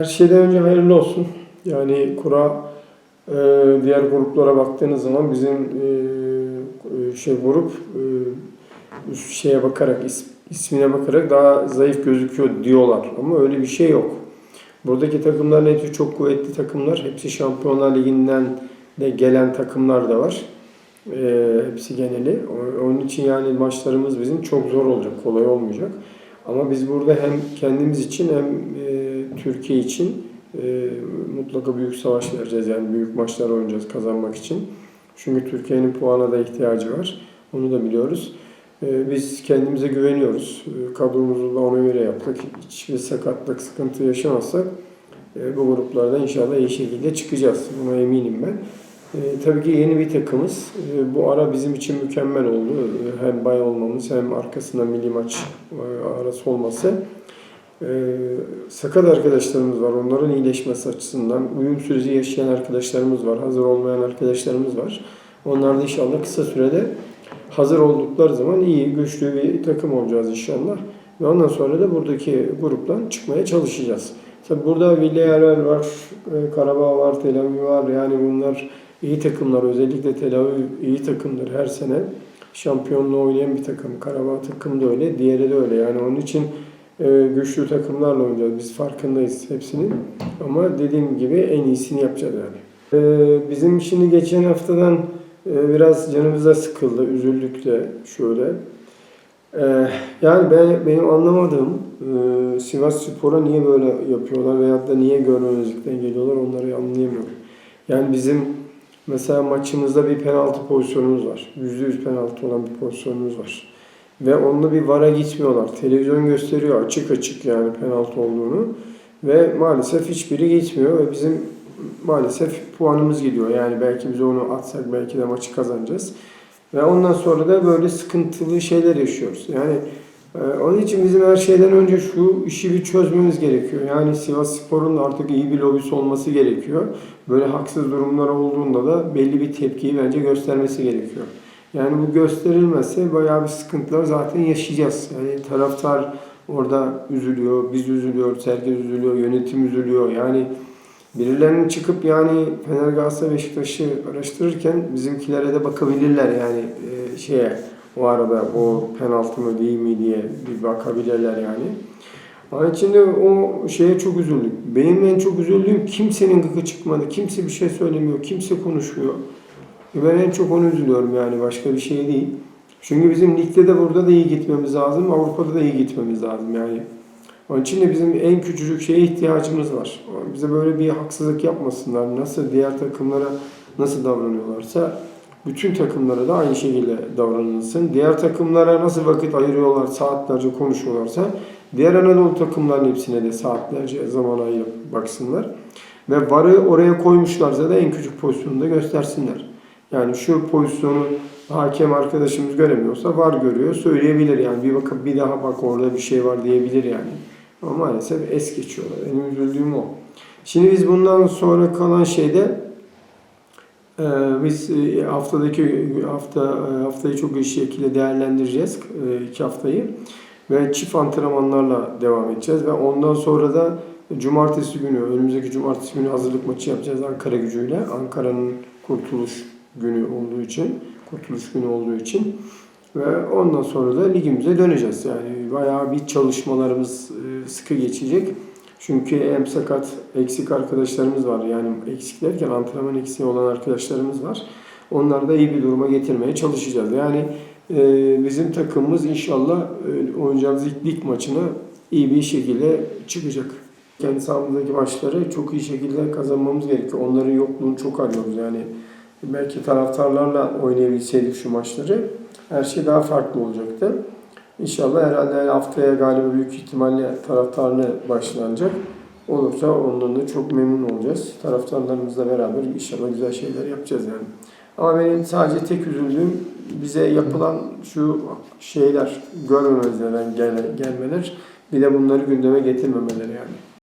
Her şeyden önce hayırlı olsun. Yani kura e, diğer gruplara baktığınız zaman bizim e, e, şey grup e, şeye bakarak is- ismine bakarak daha zayıf gözüküyor diyorlar ama öyle bir şey yok. Buradaki takımların hepsi çok kuvvetli takımlar. Hepsi Şampiyonlar Ligi'nden de gelen takımlar da var. E, hepsi geneli. Onun için yani maçlarımız bizim çok zor olacak, kolay olmayacak. Ama biz burada hem kendimiz için hem e, Türkiye için e, mutlaka büyük savaş vereceğiz. Yani büyük maçlar oynayacağız kazanmak için. Çünkü Türkiye'nin puana da ihtiyacı var. Onu da biliyoruz. E, biz kendimize güveniyoruz. E, kadromuzu da ona göre yaptık. Hiçbir sakatlık, sıkıntı yaşamazsak e, bu gruplardan inşallah iyi şekilde çıkacağız. Buna eminim ben. E, tabii ki yeni bir takımız. E, bu ara bizim için mükemmel oldu. E, hem bay olmamız hem arkasında milli maç e, arası olması. E, sakat arkadaşlarımız var. Onların iyileşmesi açısından uyum süreci yaşayan arkadaşlarımız var. Hazır olmayan arkadaşlarımız var. Onlar da inşallah kısa sürede hazır oldukları zaman iyi, güçlü bir takım olacağız inşallah. Ve ondan sonra da buradaki gruptan çıkmaya çalışacağız. Tabi burada Villarreal var, e, Karabağ var, Tel Aviv var. Yani bunlar iyi takımlar. Özellikle Tel Aviv iyi takımdır her sene. Şampiyonluğu oynayan bir takım. Karabağ takımı da öyle, diğeri de öyle. Yani onun için e, güçlü takımlarla oynayacağız. Biz farkındayız hepsinin. Ama dediğim gibi en iyisini yapacağız yani. E, bizim şimdi geçen haftadan e, biraz canımıza sıkıldı, üzüldük de şöyle. E, yani ben benim anlamadığım e, Sivas Spor'a niye böyle yapıyorlar veyahut da niye görmemezlikten geliyorlar onları anlayamıyorum. Yani bizim mesela maçımızda bir penaltı pozisyonumuz var. %100 penaltı olan bir pozisyonumuz var. Ve onunla bir vara gitmiyorlar. Televizyon gösteriyor açık açık yani penaltı olduğunu. Ve maalesef hiçbiri gitmiyor ve bizim maalesef puanımız gidiyor. Yani belki biz onu atsak belki de maçı kazanacağız. Ve ondan sonra da böyle sıkıntılı şeyler yaşıyoruz. Yani e, onun için bizim her şeyden önce şu işi bir çözmemiz gerekiyor. Yani Sivas Spor'un artık iyi bir lobisi olması gerekiyor. Böyle haksız durumlar olduğunda da belli bir tepkiyi bence göstermesi gerekiyor. Yani bu gösterilmezse bayağı bir sıkıntılar zaten yaşayacağız. Yani taraftar orada üzülüyor, biz üzülüyoruz, herkes üzülüyor, yönetim üzülüyor. Yani birilerinin çıkıp yani Fener Galatasaray Beşiktaş'ı araştırırken bizimkilere de bakabilirler yani e, şeye o arada o penaltı mı değil mi diye bir bakabilirler yani. Onun için de o şeye çok üzüldük. Benim en çok üzüldüğüm kimsenin gıkı çıkmadı. Kimse bir şey söylemiyor. Kimse konuşmuyor. Ben en çok onu üzülüyorum yani başka bir şey değil. Çünkü bizim ligde de burada da iyi gitmemiz lazım. Avrupa'da da iyi gitmemiz lazım yani. Onun için de bizim en küçücük şeye ihtiyacımız var. Bize böyle bir haksızlık yapmasınlar. Nasıl diğer takımlara nasıl davranıyorlarsa bütün takımlara da aynı şekilde davranılsın. Diğer takımlara nasıl vakit ayırıyorlar, saatlerce konuşuyorlarsa diğer Anadolu takımların hepsine de saatlerce zaman ayırıp baksınlar. Ve varı oraya koymuşlarsa da en küçük pozisyonu da göstersinler. Yani şu pozisyonu hakem arkadaşımız göremiyorsa var görüyor söyleyebilir yani bir bakıp bir daha bak orada bir şey var diyebilir yani. Ama maalesef es geçiyorlar. Benim üzüldüğüm o. Şimdi biz bundan sonra kalan şeyde e, biz e, haftadaki hafta e, haftayı çok iyi şekilde değerlendireceğiz iki haftayı ve çift antrenmanlarla devam edeceğiz ve ondan sonra da cumartesi günü önümüzdeki cumartesi günü hazırlık maçı yapacağız Ankara gücüyle. Ankara'nın kurtuluş günü olduğu için, kurtuluş günü olduğu için ve ondan sonra da ligimize döneceğiz. Yani bayağı bir çalışmalarımız e, sıkı geçecek. Çünkü hem sakat, eksik arkadaşlarımız var. Yani eksik derken antrenman eksiği olan arkadaşlarımız var. Onları da iyi bir duruma getirmeye çalışacağız. Yani e, bizim takımımız inşallah e, oynayacağımız ilk lig maçına iyi bir şekilde çıkacak. Kendi sahamızdaki maçları çok iyi şekilde kazanmamız gerekiyor. Onların yokluğunu çok arıyoruz. Yani belki taraftarlarla oynayabilseydik şu maçları her şey daha farklı olacaktı. İnşallah herhalde haftaya galiba büyük ihtimalle taraftarlı başlanacak. Olursa ondan da çok memnun olacağız. Taraftarlarımızla beraber inşallah güzel şeyler yapacağız yani. Ama benim sadece tek üzüldüğüm bize yapılan şu şeyler görmemezlerden gel, gelmeler bir de bunları gündeme getirmemeleri yani.